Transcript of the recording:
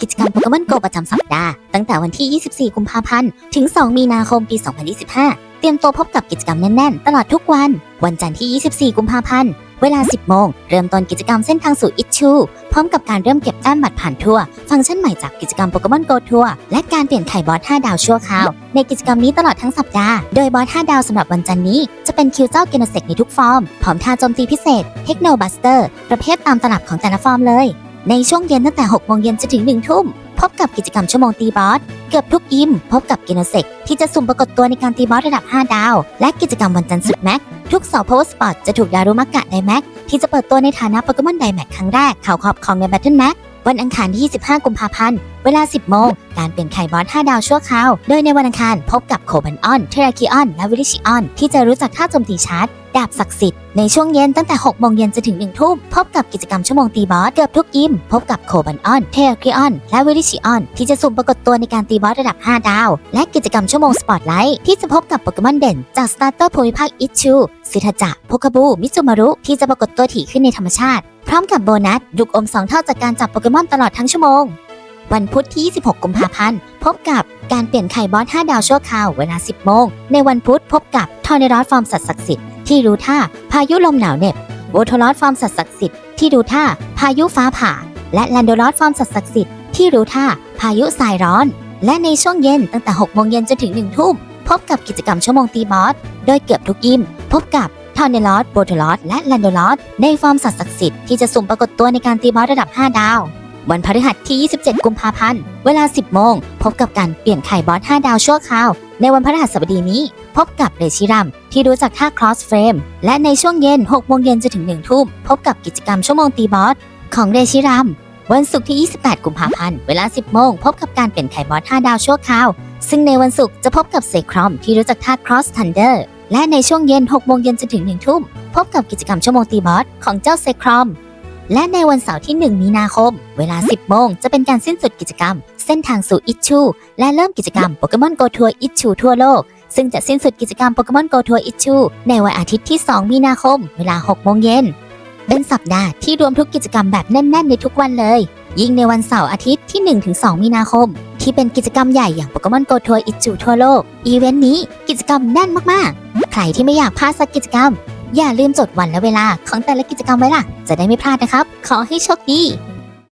กิจกรรมโปเกมอนโกประจำสัปดาห์ตั้งแต่วันที่ 24 กุมภาพันธ์ ถึง 2 มีนาคม ปี 2025 เตรียมตัวพบกับกิจกรรมแน่น ๆ ตลอดทุกวัน วันจันทร์ที่ 24 กุมภาพันธ์ เวลา 10 โมง เริ่มต้นกิจกรรมเส้นทางสู่อิชชู พร้อมกับการเริ่มเก็บแต้มบัตรผ่านทัวร์ ฟังก์ชันใหม่จากกิจกรรมโปเกมอนโกทัวร์และการเปลี่ยนไข่บอส 5 ดาวชั่วคราว ในกิจกรรมนี้ตลอดทั้งสัปดาห์ โดยบอส 5 ดาวสำหรับวันจันทร์นี้ จะเป็นคิวเจ้าเกนเซกในทุกฟอร์ม พร้อมท่าโจมตีพิเศษ เทคโนบัสเตอร์ ประเภทตามตลับของแต่ละฟอร์มเลย ในช่วงเย็นตั้งแต่ 6 โมงเย็นจนถึง 1 ทุ่ม พบกับกิจกรรมชั่วโมงตีบอส เกือบทุกยิม พบกับกโนเซกที่จะสุ่มปรากฏตัวในการตีบอสระดับ 5 ดาว และกิจกรรมวันจันทร์สุดแม็ก ทุกเสาร์พาวเวอร์สปอร์ตจะถูกดารุมักกะไดแม็กที่จะเปิดตัวในฐานะโปเกมอนไดแม็กครั้งแรกข่าวขอบของใน Battle Max วันอังคารที่ 25 กุมภาพันธ์ เวลา 10 โมง การเปลี่ยนไข่บอส 5 ดาวชั่วคราว โดยในวันอังคารพบกับโคบันออน เทราคิออน และวิลิชิออน ที่จะรู้จักท่าโจมตีชาร์จ ดาบศักดิ์สิทธิ์ ในช่วงเย็นตั้งแต่ 6 โมงเย็นจนถึง 1 ทุ่ม พบกับกิจกรรมชั่วโมงตีบอส เกือบทุกยิม พบกับโคบันออน เทราคิออน และวิลิชิออน ที่จะสุ่มปรากฏตัวในการตีบอสระดับ 5 ดาว และกิจกรรมชั่วโมงสปอตไลท์ที่จะพบกับโปเกมอนเด่นจากสตาร์เตอร์ภูมิภาคอิชูซิทาจะโพคาบูมิจูมารุที่จะปรากฏตัวถี่ขึ้นในธรรมชาติ พร้อมกับโบนัสลูกอม2เท่าจากการจับโปเกมอนตลอดทั้งชั่วโมง วันพุธที่ 26 กุมภาพันธ์ พบกับการเปลี่ยนไข่บอส 5 ดาวชั่วคราวเวลา 10 โมง ในวันพุธพบกับทอร์เนรอสฟอร์มสัตว์ศักดิ์สิทธิ์ที่รู้ท่าพายุลมหนาวเหน็บโวโทรอสฟอร์มสัตว์ศักดิ์สิทธิ์ที่รู้ท่าพายุฟ้าผ่า และแลนโดรอสฟอร์มสัตว์ศักดิ์สิทธิ์ที่รู้ท่าพายุทรายร้อน และในช่วงเย็นตั้งแต่ 6 โมงเย็นจนถึง 1 ทุ่มพบกับกิจกรรมชั่วโมงตีบอส โดยเกือบทุกยิม พบกับ ทอร์เนลอสโบโทลอสและแลนโดรอสในฟอร์มสัตว์ศักดิ์สิทธิ์ที่จะสุ่มปรากฏตัวในการตีบอสระดับ 5 ดาว วันพฤหัสที่ 27 กุมภาพันธ์ เวลา 10 โมง พบกับการเปลี่ยนไข่บอส 5 ดาวชั่วคราว ในวันพฤหัสบดีนี้ พบกับเรชิรัม ที่รู้จักท่า cross frame และในช่วงเย็น 6 โมงเย็นจนถึง 1 ทุ่ม พบกับกิจกรรมชั่วโมงตีบอสของเรชิรัม วันศุกร์ที่ 28 กุมภาพันธ์ เวลา 10 โมง พบกับการเปลี่ยนไข่บอส 5 ดาวชั่วคราว ซึ่งในวันศุกร์จะพบกับเซครอมที่รู้จักท่า cross thunder และในช่วงเย็น6โมงเย็นจนถึง1ทุ่ม พบกับกิจกรรมชั่วโมงตีบอสของเจ้าเซครอม และในวันเสาร์ที่ 1 มีนาคม เวลา 10โมงจะเป็นการสิ้นสุดกิจกรรม เส้นทางสู่อิชชูและเริ่มกิจกรรมโปเกมอนโกทัวร์อิชชูทั่วโลก ซึ่งจะสิ้นสุดกิจกรรมโปเกมอนโกทัวร์อิชชูในวันอาทิตย์ที่ 2 มีนาคม เวลา6โมงเย็นเป็นสัปดาห์ที่รวมทุกกิจกรรมแบบแน่น ๆ ในทุกวันเลย ยิ่งในวันเสาร์อาทิตย์ที่ 1-2 มีนาคม ที่เป็นกิจกรรมใหญ่อย่างโปเกมอนโกทัวร์อิจูทั่วโลก อีเวนต์นี้กิจกรรมแน่นมาก ๆ ใครที่ไม่อยากพลาดสักกิจกรรม อย่าลืมจดวันและเวลาของแต่ละกิจกรรมไว้ล่ะ จะได้ไม่พลาดนะครับ ขอให้โชคดี